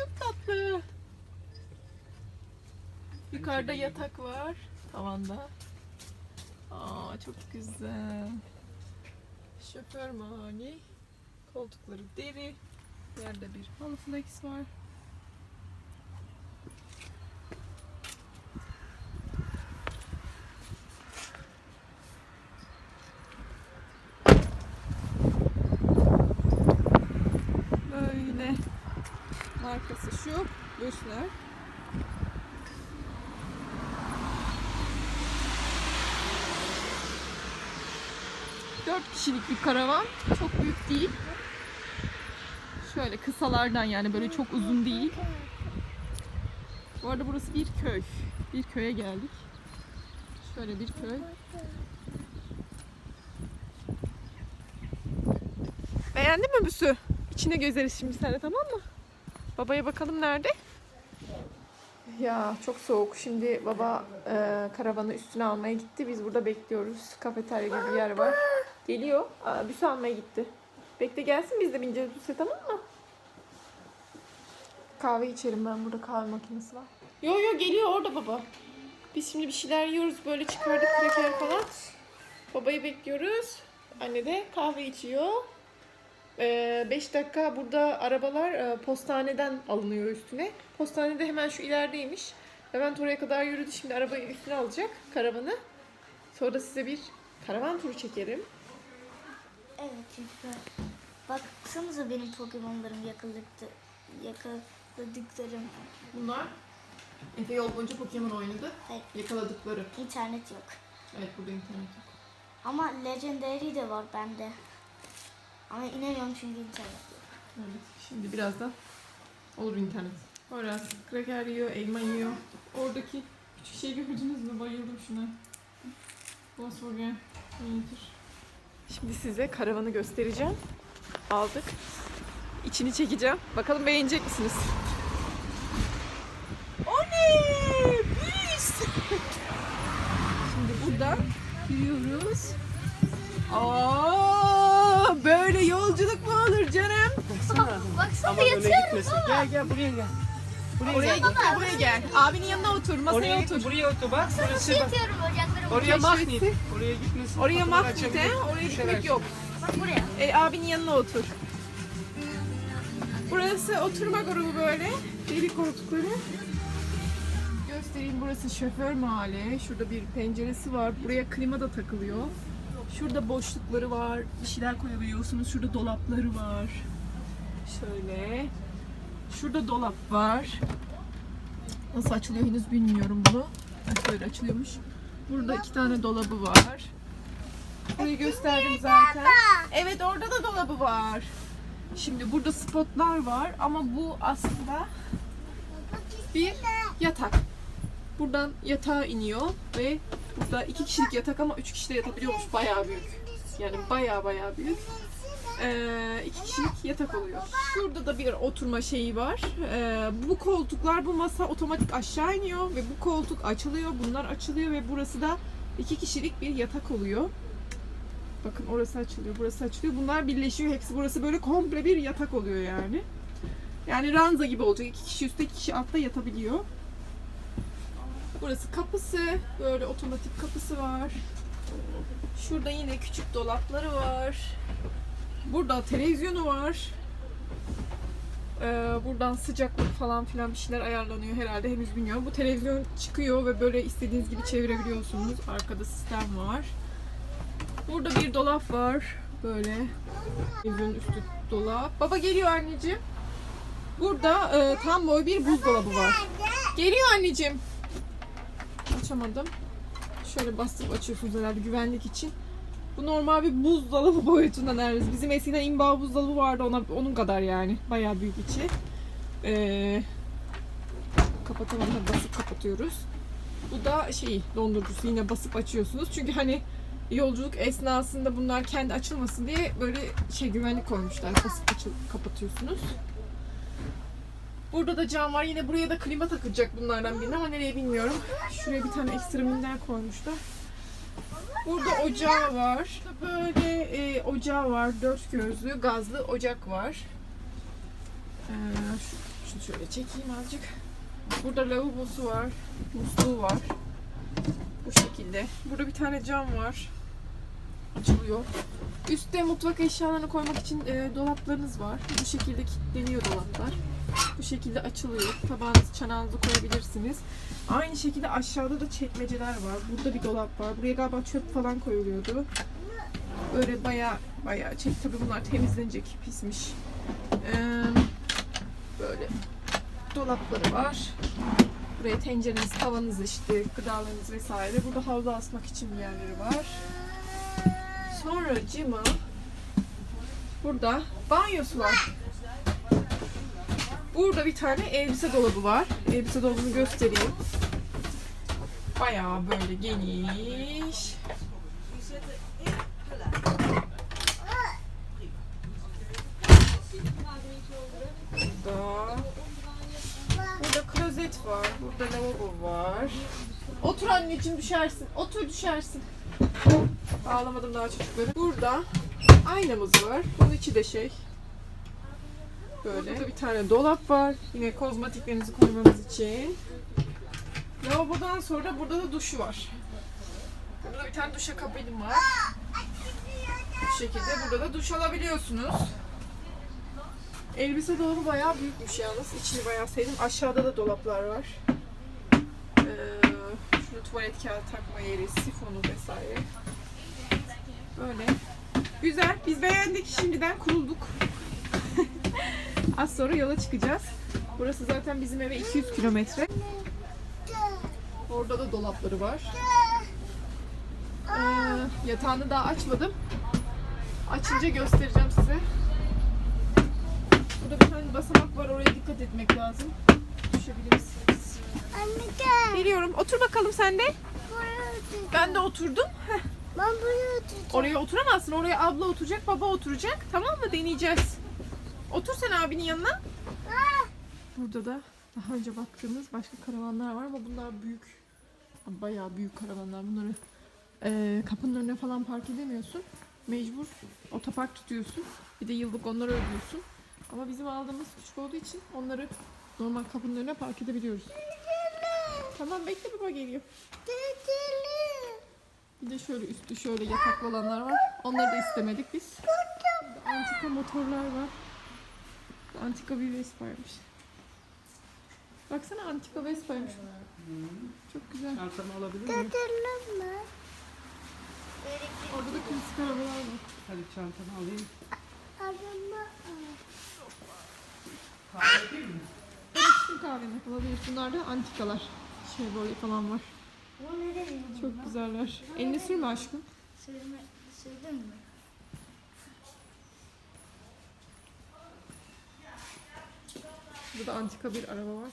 çok tatlı. Yukarıda yatak var. Tavanda. Aa çok güzel. Şoför mani. Koltukları deri. Yerde bir halı flex var. Böyle. Markası şu. Böşler. Dört kişilik bir karavan. Çok büyük değil. Şöyle kısalardan yani böyle çok uzun değil. Bu arada burası bir köy. Bir köye geldik. Şöyle bir köy. Beğendin mi Büsü? İçine gözeriz şimdi sen tamam mı? Babaya bakalım nerede? Ya çok soğuk. Şimdi baba e, karavanı üstüne almaya gitti. Biz burada bekliyoruz. Kafeterya gibi bir yer var. Geliyor. Aa, Büsü almaya gitti. Bekle gelsin biz de bineceğiz Büsü tamam mı? Kahve içerim ben. Burada kahve makinesi var. Yo yo geliyor orada baba. Biz şimdi bir şeyler yiyoruz. Böyle çıkardık kraker falan. Babayı bekliyoruz. Anne de kahve içiyor. 5 dakika burada arabalar e, postaneden alınıyor üstüne. Postanede hemen şu ilerideymiş. Levent oraya kadar yürüdü. Şimdi arabayı üstüne alacak karavanı. Sonra size bir karavan turu çekerim. Evet çünkü baksanıza benim Pokemon'larım yakaladıktı, yakaladıklarım. Bunlar Efe yol boyunca Pokemon oynadı. Hayır. Yakaladıkları. İnternet yok. Evet burada internet yok. Ama Legendary de var bende. Ama inemiyorum çünkü internet. Evet. Şimdi birazdan olur internet. Horaz kraker yiyor, elma yiyor. Oradaki küçük şey gördünüz mü? Bayıldım şuna. Volkswagen Winter. Şimdi size karavanı göstereceğim. Aldık. İçini çekeceğim. Bakalım beğenecek misiniz? O ne? Biz! Şimdi buradan yürüyoruz. Aa, böyle yolculuk mu olur canım? Baksana Ama öne gitmesin. Gel gel buraya gel. Buraya Oraya gel. gitme buraya gel. Abinin yanına otur, masaya Oraya otur. gitme. Buraya otur bak. Burası bak. Yatıyorum bacaklarım. Oraya Keşfetti. magnit. Oraya gitmesin. Oraya magnete, açabilir. oraya Düşer gitmek yok. Bak buraya. E, abinin yanına otur. Burası oturma grubu böyle. Deri koltukları. Göstereyim burası şoför mahalle. Şurada bir penceresi var. Buraya klima da takılıyor. Şurada boşlukları var. Bir şeyler koyabiliyorsunuz. Şurada dolapları var. Şöyle. Şurada dolap var. Nasıl açılıyor henüz bilmiyorum bunu. Böyle açılıyormuş. Burada iki tane dolabı var. Burayı gösterdim zaten. Evet orada da dolabı var. Şimdi burada spotlar var ama bu aslında bir yatak. Buradan yatağa iniyor ve burada iki kişilik yatak ama üç kişi de yatabiliyormuş. Bayağı büyük. Yani bayağı bayağı büyük. Ee, iki kişilik yatak oluyor. Şurada da bir oturma şeyi var. Ee, bu koltuklar, bu masa otomatik aşağı iniyor ve bu koltuk açılıyor. Bunlar açılıyor ve burası da iki kişilik bir yatak oluyor. Bakın orası açılıyor, burası açılıyor. Bunlar birleşiyor. Hepsi burası böyle komple bir yatak oluyor yani. Yani ranza gibi olacak. İki kişi üstte, iki kişi altta yatabiliyor. Burası kapısı. Böyle otomatik kapısı var. Şurada yine küçük dolapları var. Burada televizyonu var. Ee, buradan sıcaklık falan filan bir şeyler ayarlanıyor herhalde henüz bilmiyorum. Bu televizyon çıkıyor ve böyle istediğiniz gibi çevirebiliyorsunuz. Arkada sistem var. Burada bir dolap var. Böyle. Televizyonun üstü dolap. Baba geliyor anneciğim. Burada e, tam boy bir buzdolabı var. Geliyor anneciğim. Açamadım. Şöyle bastırıp açıyorsunuz herhalde güvenlik için. Bu normal bir buzdolabı boyutunda neredeyse. Bizim eskiden imba buzdolabı vardı ona, onun kadar yani. Bayağı büyük içi. Ee, kapatamadım. Basıp kapatıyoruz. Bu da şey dondurucusu yine basıp açıyorsunuz. Çünkü hani yolculuk esnasında bunlar kendi açılmasın diye böyle şey güvenlik koymuşlar. Basıp açıl kapatıyorsunuz. Burada da cam var. Yine buraya da klima takılacak bunlardan birine ama nereye bilmiyorum. Şuraya bir tane ekstra minder koymuşlar. Burada ocağı var. Böyle e, ocağı var. Dört gözlü gazlı ocak var. Ee, şu- Şunu şöyle çekeyim azıcık. Burada lavabosu var. Musluğu var. Bu şekilde. Burada bir tane cam var. Açılıyor. Üstte mutfak eşyalarını koymak için e, dolaplarınız var. Bu şekilde kilitleniyor dolaplar. Bu şekilde açılıyor. Tabağınızı, çanağınızı koyabilirsiniz. Aynı şekilde aşağıda da çekmeceler var. Burada bir dolap var. Buraya galiba çöp falan koyuluyordu. Böyle baya baya çek. Tabii bunlar temizlenecek. Pismiş. Ee, böyle dolapları var. Buraya tencereniz, tavanız işte, gıdalarınız vesaire. Burada havlu asmak için bir yerleri var. Sonra cima burada banyosu var. Burada bir tane elbise dolabı var. Elbise dolabını göstereyim. Bayağı böyle geniş. Burada. Burada klozet var. Burada lavabo var. Otur anneciğim düşersin. Otur düşersin. Ağlamadım daha çocukları. Burada aynamız var. Bunun içi de şey. Böyle. Burada bir tane dolap var. Yine kozmetiklerinizi koymanız için. Lavabodan sonra burada da duşu var. Burada bir tane duşa kabin var. Bu şekilde burada da duş alabiliyorsunuz. Elbise dolabı bayağı büyükmüş yalnız. İçini bayağı sevdim. Aşağıda da dolaplar var. Ee, şurada tuvalet kağıdı takma yeri, sifonu vesaire. Böyle. Güzel. Biz beğendik. Şimdiden kurulduk. Az sonra yola çıkacağız. Burası zaten bizim eve 200 kilometre. Orada da dolapları var. Ee, yatağını daha açmadım. Açınca göstereceğim size. Burada bir tane basamak var. Oraya dikkat etmek lazım. Gel. Geliyorum. Otur bakalım sen de. Ben de oturdum. Ben buraya oturacağım. Oraya oturamazsın. Oraya abla oturacak, baba oturacak. Tamam mı? Deneyeceğiz. Otur sen abinin yanına. Burada da daha önce baktığımız başka karavanlar var ama bunlar büyük. Bayağı büyük karavanlar. Bunları eee, kapının önüne falan park edemiyorsun. Mecbur otopark tutuyorsun. Bir de yıllık onları ödüyorsun. Ama bizim aldığımız küçük olduğu için onları normal kapının önüne park edebiliyoruz. Tamam bekle baba geliyor. Bir de şöyle üstü şöyle yataklı olanlar var. Onları da istemedik biz. Antika motorlar var. Antika bir Vespa'ymış. Baksana antika Vespa'ymış. Çok güzel. Çantamı alabilir miyim? Mi? Orada da klasik arabalar var. Hadi çantamı alayım. Arama. Kahve yapayım mı? Bütün kahveni alabilir. Bunlar da antikalar. Şey böyle falan var. Bu ne dedim? Çok güzeller. Elini sürme aşkım. Söyleme, söyledin mi? Burada antika bir araba var.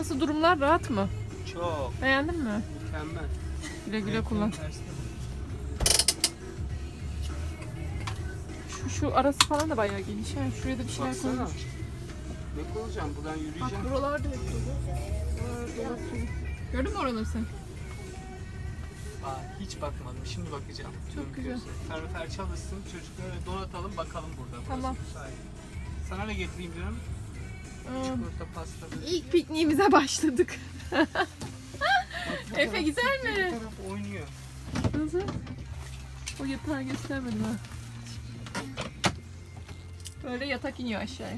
Nasıl durumlar rahat mı? Çok Beğendin mi? mükemmel. Güle güle kullan. Şu, şu arası falan da bayağı geniş. Yani şuraya da bir şeyler Baksana. koymuş. Ne koyacağım? Buradan Bak yürüyeceğim. buralar da hep dolu. Buralar dolap dolu. Gördün mü oraları sen? Aa, hiç bakmadım. Şimdi bakacağım. Çok güzel. Kalorifer çalışsın. Çocukları donatalım bakalım burada. Burası Tamam. müsait. Sana ne getireyim canım? Çikolata, pasta. böyle. İlk pikniğimize başladık. Efe güzel Bu mi? taraf oynuyor. Nasıl? O yatağı göstermedim ha. Böyle yatak iniyor aşağıya.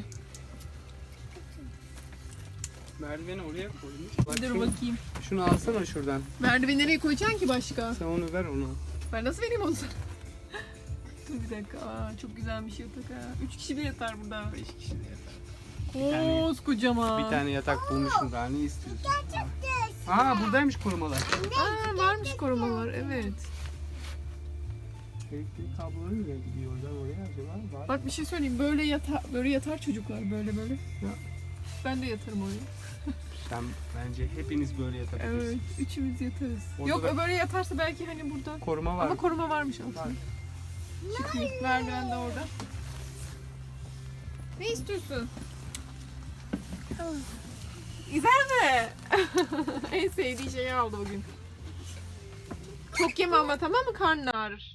Merdiveni oraya koymuş. Bak Dur şunu, bakayım. şunu alsana şuradan. Merdiveni nereye koyacaksın ki başka? Sen onu ver ona. Ben nasıl vereyim onu sana? Dur bir dakika. Aa, çok güzelmiş yatak ha. Üç kişi de yatar burada. Beş kişi de yatar. Koskocaman. Bir tane yatak bulmuşum daha ne istiyorsun? Aa buradaymış korumalar. Aa, varmış korumalar evet. Elektrik kabloları niye gidiyor oradan oraya acaba? Var. Bak bir şey söyleyeyim. Böyle yatar, böyle yatar çocuklar böyle böyle. Ya. Ben de yatarım oraya. Sen bence hepiniz böyle Evet, yatabilirsiniz. üçümüz yatarız. Orada Yok da- böyle yatarsa belki hani burada. Koruma var. Ama koruma varmış Var. aslında. Çıkıyor. Merdiven de orada. Ne istiyorsun? Güzel mi? en sevdiği şeyi aldı bugün. Çok yeme ama tamam mı? Karnın ağrır.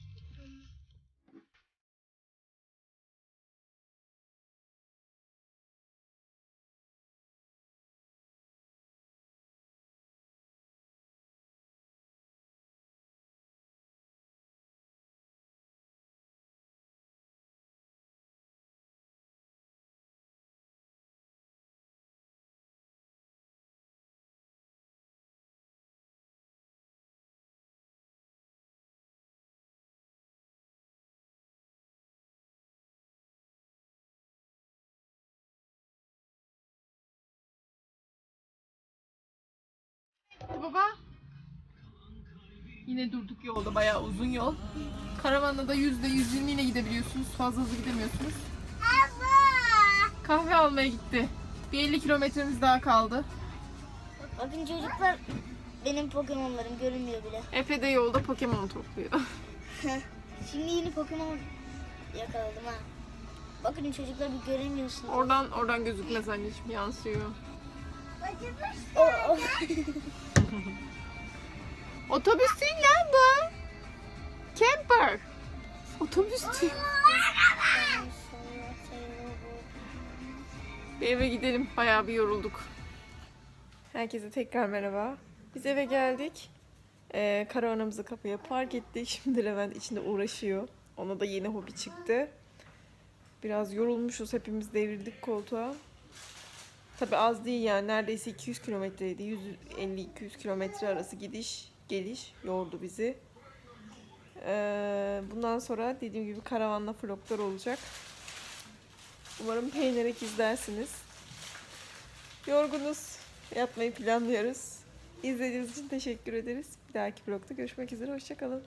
Hadi baba. Yine durduk yolda bayağı uzun yol. Karavanla da yüzde 120 ile gidebiliyorsunuz. Fazla hızlı gidemiyorsunuz. Kahve almaya gitti. Bir 50 kilometremiz daha kaldı. Bakın çocuklar benim Pokemon'larım görünmüyor bile. Efe de yolda Pokemon topluyor. Şimdi yeni Pokemon yakaladım ha. Bakın çocuklar bir göremiyorsunuz. Oradan oradan gözükmez anneciğim yansıyor. O, o. Otobüs değil lan bu. Camper. Otobüs değil. Bir eve gidelim. Bayağı bir yorulduk. Herkese tekrar merhaba. Biz eve geldik. Ee, karavanımızı kapıya park ettik. Şimdi Levent içinde uğraşıyor. Ona da yeni hobi çıktı. Biraz yorulmuşuz. Hepimiz devrildik koltuğa. Tabi az değil yani. Neredeyse 200 kilometreydi. 150-200 kilometre arası gidiş, geliş yordu bizi. Ee, bundan sonra dediğim gibi karavanla vloglar olacak. Umarım beğenerek izlersiniz. Yorgunuz. Yatmayı planlıyoruz. İzlediğiniz için teşekkür ederiz. Bir dahaki vlogda görüşmek üzere. Hoşçakalın.